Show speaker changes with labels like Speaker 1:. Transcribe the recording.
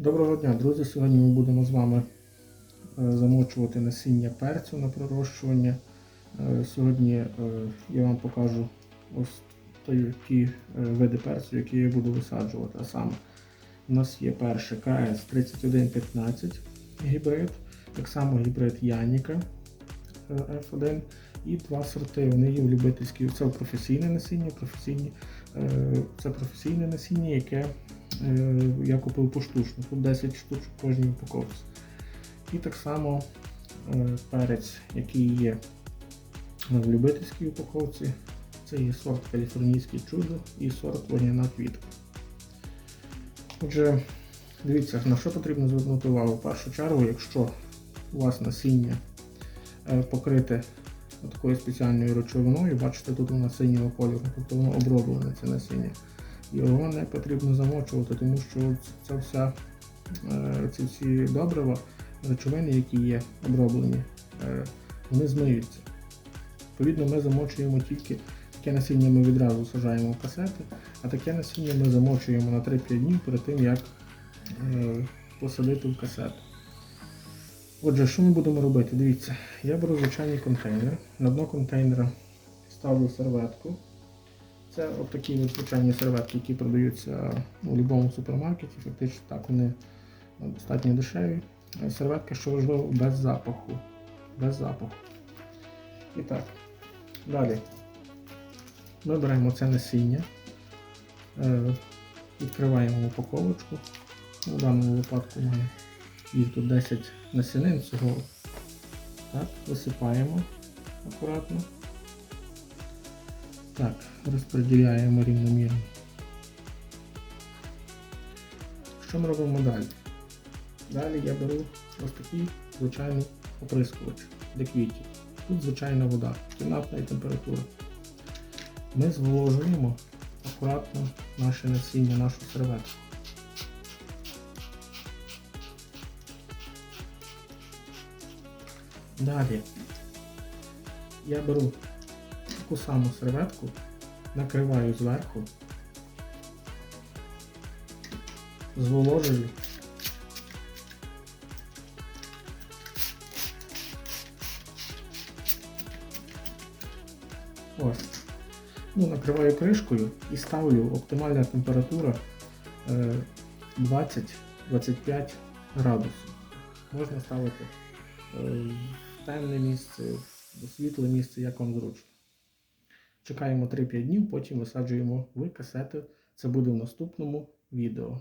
Speaker 1: Доброго дня, друзі! Сьогодні ми будемо з вами е, замочувати насіння перцю на пророщування. Е, Сьогодні е, я вам покажу ось е, види перцю, які я буду висаджувати. А саме у нас є перший КС 3115 гібрид, так само гібрид Яніка е, F1 і два сорти. Вони є в любительській. Це професійне насіння, професійні, це професійне насіння, яке я купив поштучно, тут 10 штук в кожній упаковці. І так само е, перець, який є в любительській упаковці, це є сорт каліфорнійський чудо і сорт вогняна квітка. Отже, дивіться, на що потрібно звернути увагу. В першу чергу, якщо у вас насіння е, покрите такою спеціальною речовиною, бачите, тут воно синього кольору, тобто воно оброблене це насіння. Його не потрібно замочувати, тому що ця вся, е, ці всі добрива, речовини, які є оброблені, е, вони змиються. Відповідно, ми замочуємо тільки таке насіння ми відразу сажаємо в касети, а таке насіння ми замочуємо на 3-5 днів перед тим, як е, посадити в касету. Отже, що ми будемо робити? Дивіться, я беру звичайний контейнер. На дно контейнера ставлю серветку. Це от такі от звичайні серветки, які продаються у будь-якому супермаркеті. Фактично так вони ну, достатньо дешеві. Е, Серветка, що важливо, без запаху. Без запаху. І так. Далі. Ми беремо це насіння, е, відкриваємо упаковочку. У даному випадку має їх тут 10 насінин всього. Так, висипаємо акуратно. Так, розподіляємо рівномірно. Що ми робимо далі? Далі я беру ось такий звичайний оприскувач для квітів. Тут звичайна вода, кімнатної температури. Ми зволожуємо акуратно наше насіння, нашу серветку. Далі я беру таку саму серветку, накриваю зверху, зволожую. Ось. Ну, накриваю кришкою і ставлю оптимальна температура е, 20-25 градусів. Можна ставити е, в темне місце, в світле місце, як вам зручно. Чекаємо 3-5 днів, потім висаджуємо в касети. Це буде в наступному відео.